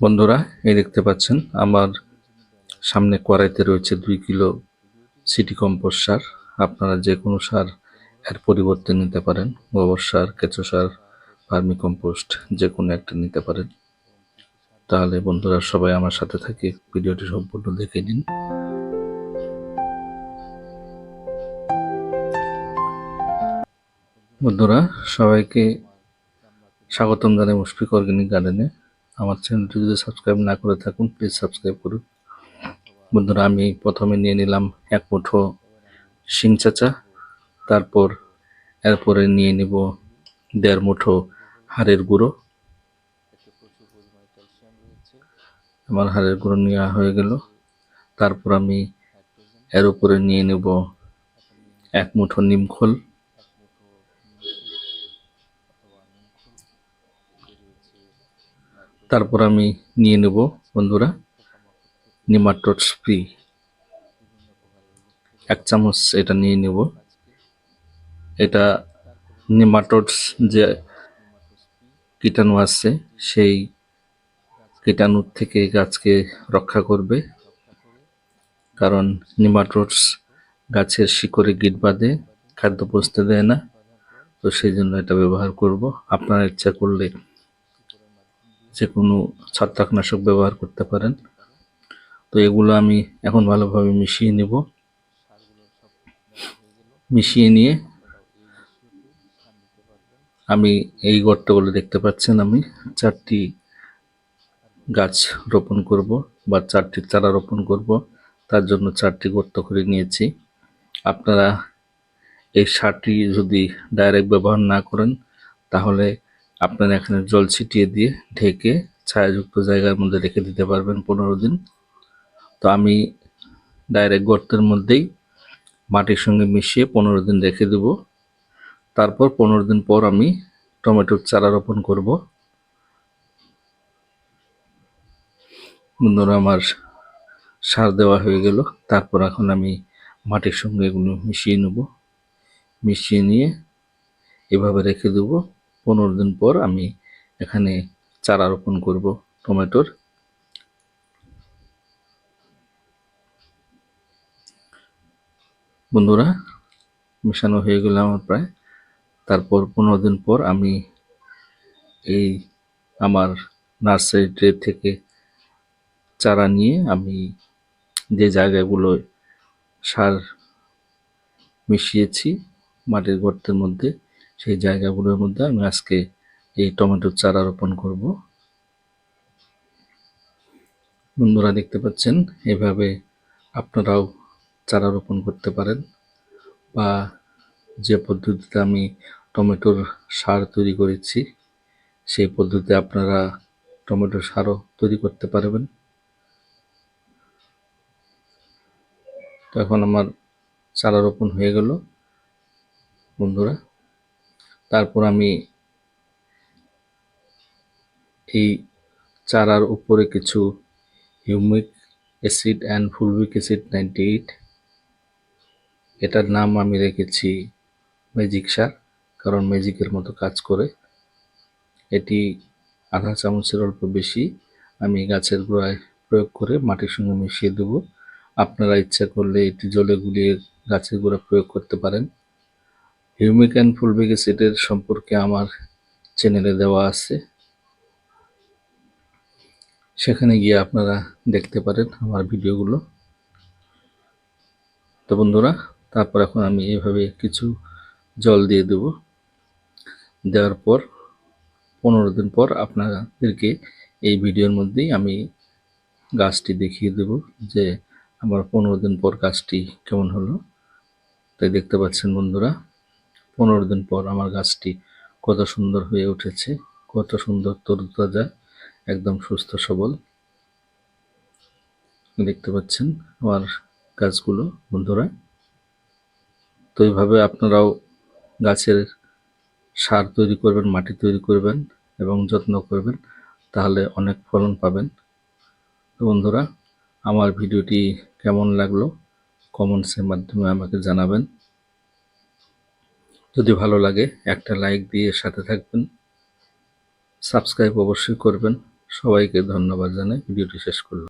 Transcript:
বন্ধুরা, এই দেখতে পাচ্ছেন, আমার সামনে কড়াইতে রয়েছে দুই কিলো সিটি কম্পোস্ট সার। আপনারা যে কোনো সার এর পরিবর্তে নিতে পারেন, গোবর সার, কেঁচো সার, ভার্মি কম্পোস্ট যে কোনো একটা নিতে পারেন। তাহলে বন্ধুরা, সবাই আমার সাথে থাকে, ভিডিওটি সম্পূর্ণ দেখে নিন। বন্ধুরা, সবাইকে স্বাগতম জানাই মুশফিক অর্গানিক গার্ডেনে। আমার চ্যানেলটি যদি সাবস্ক্রাইব না করে থাকুন প্লিজ সাবস্ক্রাইব করুন। বন্ধুরা, আমি প্রথমে নিয়ে নিলাম এক মুঠো শিং চাচা। তারপর এরপরে নিয়ে নিব দেড় মুঠো হাড়ের গুঁড়ো। আমার হাড়ের গুঁড়ো নেওয়া হয়ে গেল। তারপর আমি এর উপরে নিয়ে নেব এক মুঠো নিমখোল। তারপর আমি নিয়ে নেব, বন্ধুরা। নিমাটোড স্প্রি এক চামচ এটা নিয়ে নেব। এটা নিমাটোডস যে কীটাণু আছে, সেই কীটাণুর থেকে গাছকে রক্ষা করবে। কারণ নিমাটোডস গাছের শিকড়ে গিট বাঁধে, খাদ্য পচতে দেয় না। তো সেই জন্য এটা ব্যবহার করব। আপনারা ইচ্ছা করলে যে কোনো ছত্রাকনাশক ব্যবহার করতে পারেন। তো এগুলো আমি এখন ভালোভাবে মিশিয়ে নেব। মিশিয়ে নিয়ে আমি এই গর্তগুলো দেখতে পাচ্ছেন আমি। চারটি গাছ রোপণ করব বা চারটি চারা রোপণ করব। তার জন্য চারটি গর্ত করে নিয়েছি। আপনারা এই সারটি যদি ডাইরেক্ট ব্যবহার না করেন, তাহলে আপনারা এখানে জল ছিটিয়ে দিয়ে ঢেকে ছায়াযুক্ত জায়গার মধ্যে রেখে দিতে পারবেন পনেরো দিন। তো আমি ডাইরেক্ট গর্তের মধ্যেই মাটির সঙ্গে মিশিয়ে পনেরো দিন রেখে দেব। তারপর পনেরো দিন পর আমি টমেটোর চারা রোপণ করব। বন্ধুরা, আমার সার দেওয়া হয়ে গেল। তারপর এখন আমি মাটির সঙ্গে এগুলো মিশিয়ে নেব। মিশিয়ে নিয়ে এভাবে রেখে দেবো। পনেরো দিন পর আমি এখানে চারা রোপণ করব টমেটোর। বন্ধুরা, মেশানো হয়ে গেল আমার প্রায়। তারপর পনেরো দিন পর আমি এই আমার নার্সারি ট্রে থেকে চারা নিয়ে আমি যে জায়গাগুলো সার মিশিয়েছি মাটির গর্তের মধ্যে সেই জায়গাগুলোর মধ্যে আমি আজকে এই টমেটোর চারা রোপণ করব। বন্ধুরা দেখতে পাচ্ছেন, এভাবে আপনারাও চারা রোপণ করতে পারেন বা যে পদ্ধতিতে আমি টমেটোর সার তৈরি করেছি, সেই পদ্ধতিতে আপনারা টমেটোর সারও তৈরি করতে পারবেন। তো এখন আমার চারা রোপণ হয়ে গেল। বন্ধুরা তারপর আমি এই চারার উপরে কিছু humic acid and fulvic acid ninety eight, এটার নাম আমি রেখেছি ম্যাজিক সার, কারণ ম্যাজিকের মতো কাজ করে। এটি আধা চামচের অল্প বেশি আমি গাছের গোড়ায় প্রয়োগ করে মাটির সঙ্গে মিশিয়ে দেব। আপনারা ইচ্ছা করলে এটি জলে গুলিয়ে গাছের গোড়া প্রয়োগ করতে পারেন। হিউমিক অ্যান্ড ফুলভিক অ্যাসিডের সম্পর্কে আমার চ্যানেলে দেওয়া আছে। সেখানে গিয়ে আপনারা দেখতে পারেন আমার ভিডিওগুলো। তো বন্ধুরা, তারপর এখন আমি এভাবে কিছু জল দিয়ে দেব। দেওয়ার পর, পনেরো দিন পর আপনাদেরকে এই ভিডিওর মধ্যেই আমি গাছটি দেখিয়ে দেব যে আমার পনেরো দিন পর গাছটি কেমন হলো। তাই দেখতে পাচ্ছেন বন্ধুরা। পনেরো দিন পর আমার গাছটি কত সুন্দর হয়ে উঠেছে, কত সুন্দর তরুতাজা, একদম সুস্থ সবল। দেখতে পাচ্ছেন আমার গাছগুলো, বন্ধুরা। তো এইভাবে আপনারাও গাছের সার তৈরি করবেন, মাটি তৈরি করবেন এবং যত্ন করবেন, তাহলে অনেক ফলন পাবেন। তো বন্ধুরা, আমার ভিডিওটি কেমন লাগল? কমেন্টসের মাধ্যমে আমাকে জানাবেন। যদি ভালো লাগে, একটা লাইক দিয়ে সাথে থাকবেন। সাবস্ক্রাইব অবশ্যই করবেন। সবাইকে ধন্যবাদ জানাই। ভিডিওটি শেষ করলাম।